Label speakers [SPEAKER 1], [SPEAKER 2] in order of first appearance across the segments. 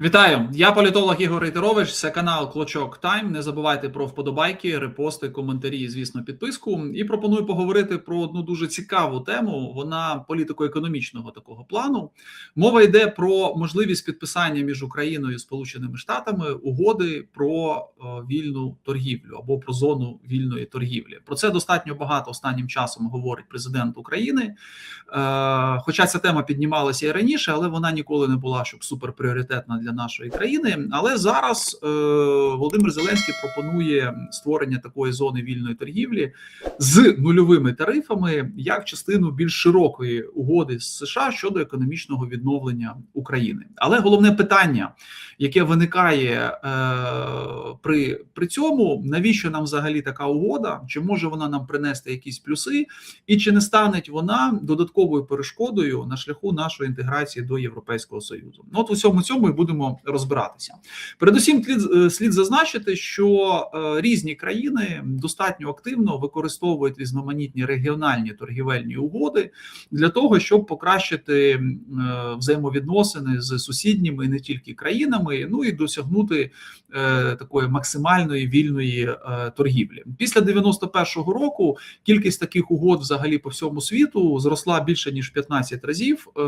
[SPEAKER 1] Вітаю, я політолог Ігор Рейтерович. Це канал Клочок Тайм. Не забувайте про вподобайки, репости, коментарі, звісно, підписку. І пропоную поговорити про одну дуже цікаву тему. Вона політико-економічного такого плану. Мова йде про можливість підписання між Україною і Сполученими Штатами угоди про е, вільну торгівлю або про зону вільної торгівлі. Про це достатньо багато останнім часом говорить президент України. Е, хоча ця тема піднімалася і раніше, але вона ніколи не була щоб суперпріоритетна для нашої країни. Але зараз е, Володимир Зеленський пропонує створення такої зони вільної торгівлі з нульовими тарифами як частину більш широкої угоди з США щодо економічного відновлення України. Але головне питання, яке виникає е, при, при цьому, навіщо нам взагалі така угода? Чи може вона нам принести якісь плюси, і чи не стане вона додатковою перешкодою на шляху нашої інтеграції до Європейського союзу? Ну от у всьому цьому і будемо розбиратися. Передусім, слід, слід зазначити, що е, різні країни достатньо активно використовують різноманітні регіональні торгівельні угоди для того, щоб покращити е, взаємовідносини з сусідніми і не тільки країнами, ну і досягнути е, такої максимальної вільної е, торгівлі. Після 91-го року кількість таких угод, взагалі, по всьому світу зросла більше ніж 15 разів, е,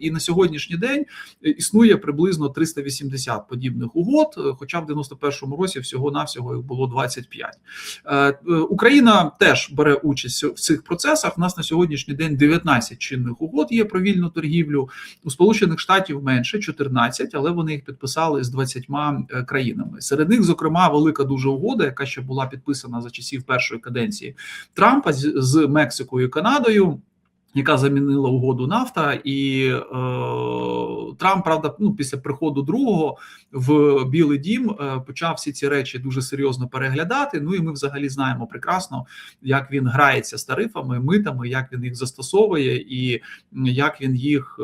[SPEAKER 1] і на сьогоднішній день існує приблизно 380 подібних угод. Хоча в 91-му році всього навсього їх було 25. Е, е, Україна теж бере участь в цих процесах. У нас на сьогоднішній день 19 чинних угод є про вільну торгівлю. У Сполучених Штатів менше 14, але вони їх підписали з 20 е, країнами. Серед них, зокрема, велика дуже угода, яка ще була підписана за часів першої каденції Трампа з Мексикою і Канадою. Яка замінила угоду нафта, і е, Трамп, правда, ну після приходу другого в Білий Дім е, почав всі ці речі дуже серйозно переглядати. Ну і ми взагалі знаємо прекрасно, як він грається з тарифами, митами, як він їх застосовує, і як він їх е,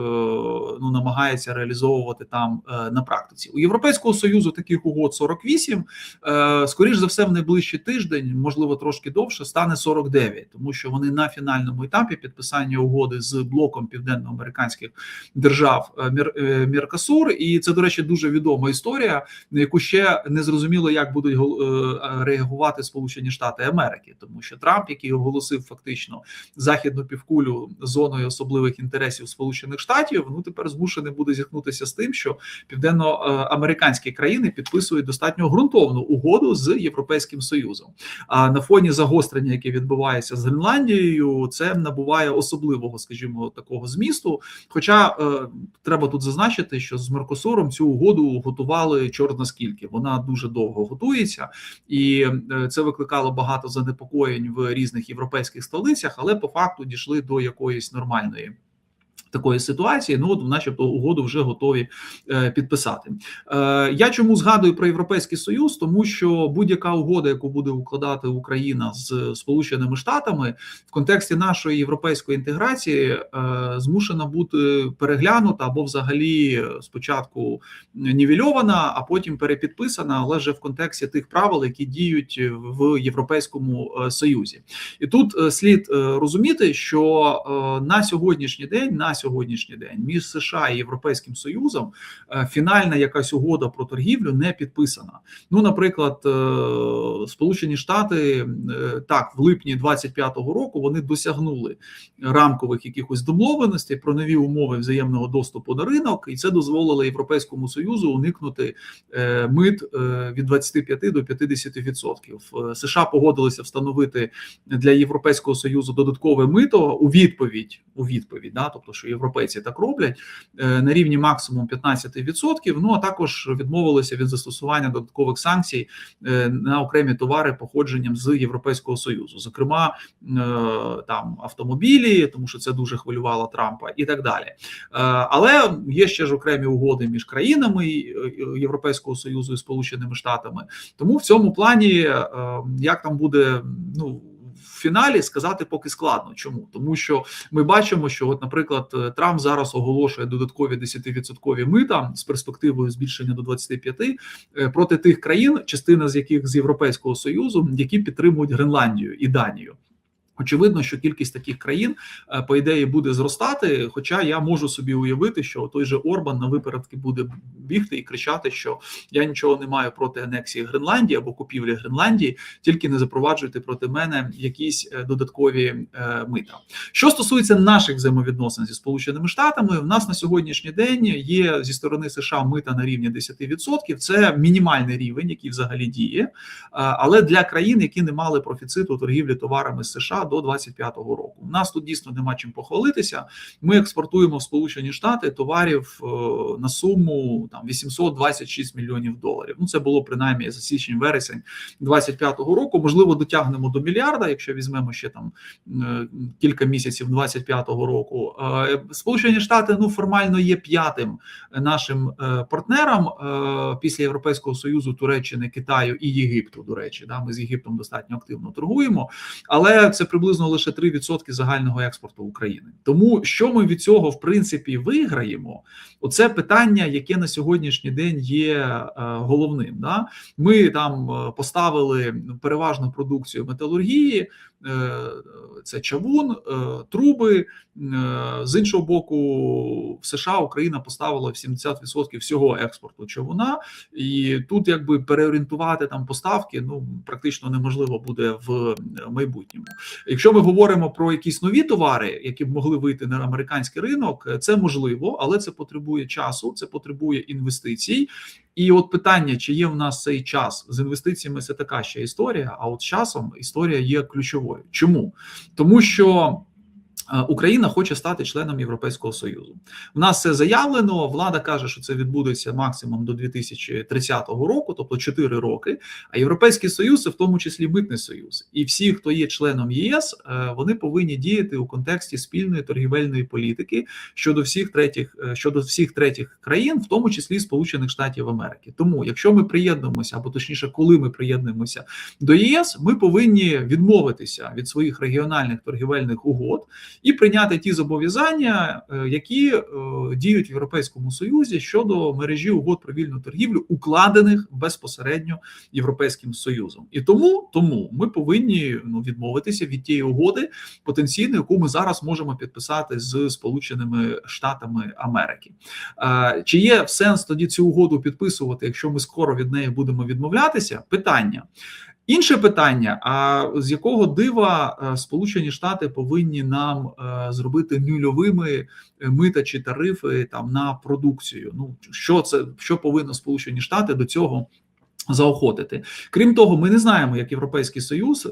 [SPEAKER 1] ну намагається реалізовувати там е, на практиці. У Європейського союзу таких угод 48, е, скоріш за все, в найближчий тиждень, можливо, трошки довше, стане 49, тому що вони на фінальному етапі підписання угоди з блоком південноамериканських держав Міркасур, і це, до речі, дуже відома історія, на яку ще не зрозуміло, як будуть реагувати Сполучені Штати Америки, тому що Трамп, який оголосив фактично західну півкулю зоною особливих інтересів Сполучених Штатів, ну тепер змушений буде зіткнутися з тим, що південноамериканські країни підписують достатньо ґрунтовну угоду з Європейським Союзом. А на фоні загострення, яке відбувається з Гренландією, це набуває особливо особливого, скажімо, такого змісту. Хоча е, треба тут зазначити, що з Меркосуром цю угоду готували чорно скільки вона дуже довго готується, і е, це викликало багато занепокоєнь в різних європейських столицях, але по факту дійшли до якоїсь нормальної такої ситуації, ну от, начебто, угоду вже готові е, підписати. Е, Я чому згадую про європейський союз, тому що будь-яка угода, яку буде укладати Україна з Сполученими Штатами в контексті нашої європейської інтеграції, е, змушена бути переглянута або взагалі спочатку нівельована, а потім перепідписана, але вже в контексті тих правил, які діють в Європейському е, Союзі, і тут е, слід е, розуміти, що на сьогоднішній день на сьогоднішній день між США і Європейським Союзом е, фінальна якась угода про торгівлю не підписана. Ну, наприклад, е, Сполучені Штати е, так в липні 25-го року вони досягнули рамкових якихось домовленостей про нові умови взаємного доступу на ринок, і це дозволило Європейському Союзу уникнути мит від 25 до 50%. США погодилися встановити для Європейського союзу додаткове мито у відповідь у відповідь, да, тобто що європейці так роблять е, на рівні максимум 15%, Ну а також відмовилися від застосування додаткових санкцій е, на окремі товари походженням з Європейського союзу, зокрема е, там автомобілі, тому що це дуже хвилювало Трампа, і так далі. Але є ще ж окремі угоди між країнами Європейського союзу і Сполученими Штатами. Тому в цьому плані як там буде ну фіналі сказати поки складно. Чому тому, що ми бачимо, що, от, наприклад, е, Трамп зараз оголошує додаткові 10% мита з перспективою збільшення до 25% е, проти тих країн, частина з яких з Європейського союзу, які підтримують Гренландію і Данію. Очевидно, що кількість таких країн е, по ідеї буде зростати. Хоча я можу собі уявити, що той же Орбан на випередки буде бігти і кричати, що я нічого не маю проти анексії Гренландії або купівлі Гренландії, тільки не запроваджуйте проти мене якісь е, додаткові е, мита. Що стосується наших взаємовідносин зі Сполученими Штатами, в нас на сьогоднішній день є зі сторони США мита на рівні 10%. Це мінімальний рівень, який взагалі діє, але для країн, які не мали профіциту торгівлі товарами з США до 25-го року. У нас тут дійсно нема чим похвалитися. Ми експортуємо в Сполучені Штати товарів е, на суму там 826 мільйонів доларів. Ну це було принаймні за січень-вересень 25-го року. Можливо, дотягнемо до мільярда, якщо візьмемо ще там е, кілька місяців 25-го року. Е, Сполучені Штати ну формально є п'ятим нашим партнером після Європейського союзу, Туреччини, Китаю і Єгипту. До речі, да ми з Єгиптом достатньо активно торгуємо, але це приблизно лише 3% загального експорту України. Тому що ми від цього в принципі виграємо, оце питання, яке на сьогоднішній день є е, головним. Да? Ми там е, поставили переважно продукцію металургії. Е, це чавун, труби з іншого боку, в США Україна поставила 70% всього експорту чавуна, і тут якби переорієнтувати там поставки ну практично неможливо буде в майбутньому. Якщо ми говоримо про якісь нові товари, які б могли вийти на американський ринок, це можливо, але це потребує часу, це потребує інвестицій. І от питання, чи є в нас цей час з інвестиціями, це така ще історія. А от з часом історія є ключовою. Чому тому, що Україна хоче стати членом Європейського союзу. У нас це заявлено. Влада каже, що це відбудеться максимум до 2030 року, тобто 4 роки. А європейський союз це в тому числі митний союз, і всі, хто є членом ЄС, е, вони повинні діяти у контексті спільної торгівельної політики щодо всіх третіх е, щодо всіх третіх країн, в тому числі Сполучених Штатів Америки. Тому, якщо ми приєднуємося, або точніше, коли ми приєднуємося до ЄС, ми повинні відмовитися від своїх регіональних торгівельних угод і прийняти ті зобов'язання, е, які е, діють в Європейському Союзі щодо мережі угод про вільну торгівлю, укладених безпосередньо європейським союзом, і тому тому ми повинні ну відмовитися від тієї угоди потенційної, яку ми зараз можемо підписати з Сполученими Штатами Америки. Е, чи є сенс тоді цю угоду підписувати, якщо ми скоро від неї будемо відмовлятися? Питання. Інше питання: а з якого дива е, Сполучені Штати повинні нам е, зробити нульовими е, мита чи тарифи там на продукцію? Ну що це що повинно Сполучені Штати до цього Заохотити, крім того, ми не знаємо, як Європейський Союз е,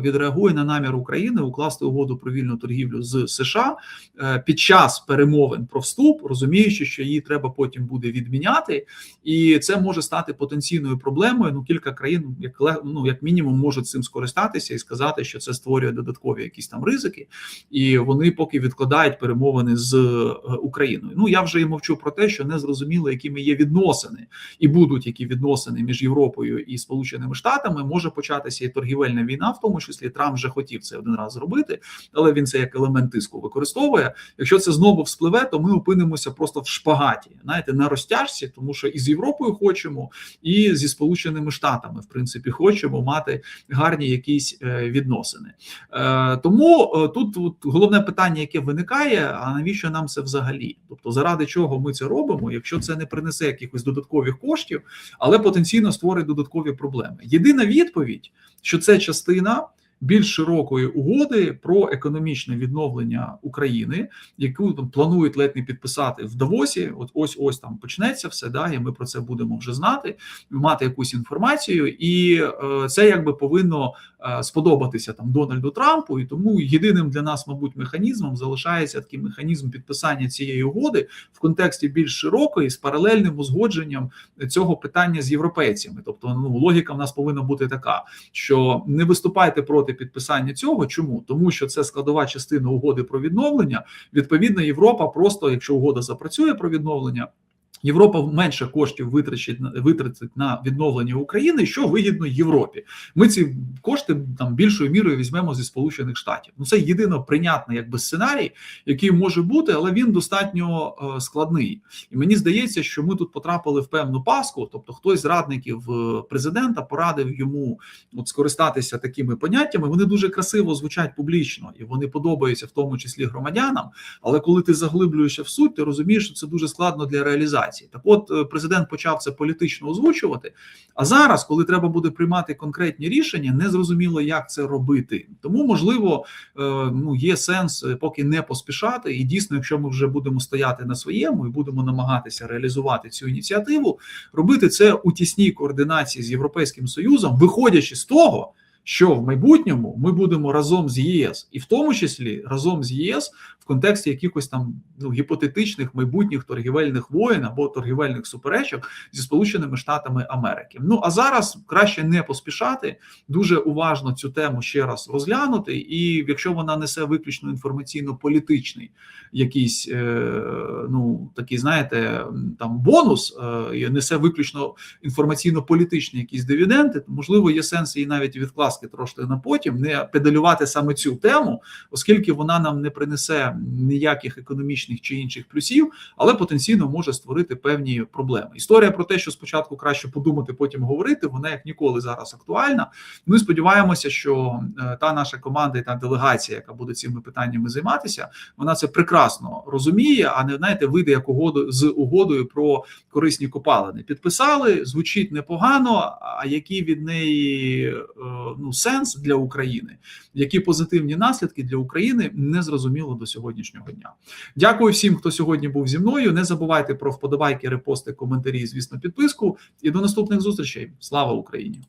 [SPEAKER 1] відреагує на намір України укласти угоду про вільну торгівлю з США е, під час перемовин про вступ, розуміючи, що її треба потім буде відміняти, і це може стати потенційною проблемою. Ну кілька країн, як ну, як мінімум, можуть цим скористатися і сказати, що це створює додаткові якісь там ризики, і вони поки відкладають перемовини з е, Україною. Ну я вже і мовчу про те, що не зрозуміло, якими є відносини, і будуть які відносини між Європою і Сполученими Штатами може початися і торгівельна війна, в тому числі Трамп вже хотів це один раз зробити, але він це як елемент тиску використовує. Якщо це знову вспливе, то ми опинимося просто в шпагаті, знаєте, на розтяжці, тому що і з Європою хочемо, і зі Сполученими Штатами, в принципі, хочемо мати гарні якісь е, відносини. Е, тому е, тут головне питання, яке виникає: а навіщо нам це взагалі? Тобто, заради чого ми це робимо, якщо це не принесе якихось додаткових коштів, але потенційно створить додаткові проблеми. Єдина відповідь, що це частина більш широкої угоди про економічне відновлення України, яку там планують ледь не підписати в Давосі. От ось ось там почнеться все. Да, і ми про це будемо вже знати, мати якусь інформацію, і е, це якби повинно сподобатися там Дональду Трампу. І тому єдиним для нас, мабуть, механізмом залишається такий механізм підписання цієї угоди в контексті більш широкої з паралельним узгодженням цього питання з європейцями. Тобто, ну логіка в нас повинна бути така, що не виступайте проти проти підписання цього. Чому тому, що це складова частина угоди про відновлення? Відповідно, Європа просто, якщо угода запрацює про відновлення. Європа менше коштів витрачить витратить на відновлення України, що вигідно Європі. Ми ці кошти там більшою мірою візьмемо зі Сполучених Штатів. Ну це єдино прийнятний якби сценарій, який може бути, але він достатньо е, складний. І мені здається, що ми тут потрапили в певну паску. Тобто, хтось з радників е, президента порадив йому от скористатися такими поняттями. Вони дуже красиво звучать публічно і вони подобаються, в тому числі громадянам. Але коли ти заглиблюєшся в суть, ти розумієш, що це дуже складно для реалізації. Так, от е, президент почав це політично озвучувати. А зараз, коли треба буде приймати конкретні рішення, не зрозуміло, як це робити. Тому можливо, е, ну є сенс е, поки не поспішати. І дійсно, якщо ми вже будемо стояти на своєму і будемо намагатися реалізувати цю ініціативу, робити це у тісній координації з європейським союзом, виходячи з того. Що в майбутньому ми будемо разом з ЄС, і в тому числі разом з ЄС в контексті якихось там ну гіпотетичних майбутніх торгівельних воєн або торгівельних суперечок зі Сполученими Штатами Америки. Ну а зараз краще не поспішати, дуже уважно цю тему ще раз розглянути. І якщо вона несе виключно інформаційно-політичний якийсь е, ну такий, знаєте, там бонус е, несе виключно інформаційно-політичні якісь дивіденди, то можливо є сенс її навіть відкласти трошки на потім, не педалювати саме цю тему, оскільки вона нам не принесе ніяких економічних чи інших плюсів, але потенційно може створити певні проблеми. Історія про те, що спочатку краще подумати, потім говорити, вона як ніколи зараз актуальна. Ми сподіваємося, що е, та наша команда і та делегація, яка буде цими питаннями займатися, вона це прекрасно розуміє, а не знаєте, вийде як угоду з угодою про корисні копалини. Підписали, звучить непогано. А які від неї е, ну сенс для України, які позитивні наслідки для України не зрозуміло до сьогоднішнього дня. Дякую всім, хто сьогодні був зі мною. Не забувайте про вподобайки, репости, коментарі, звісно, підписку. І до наступних зустрічей. Слава Україні!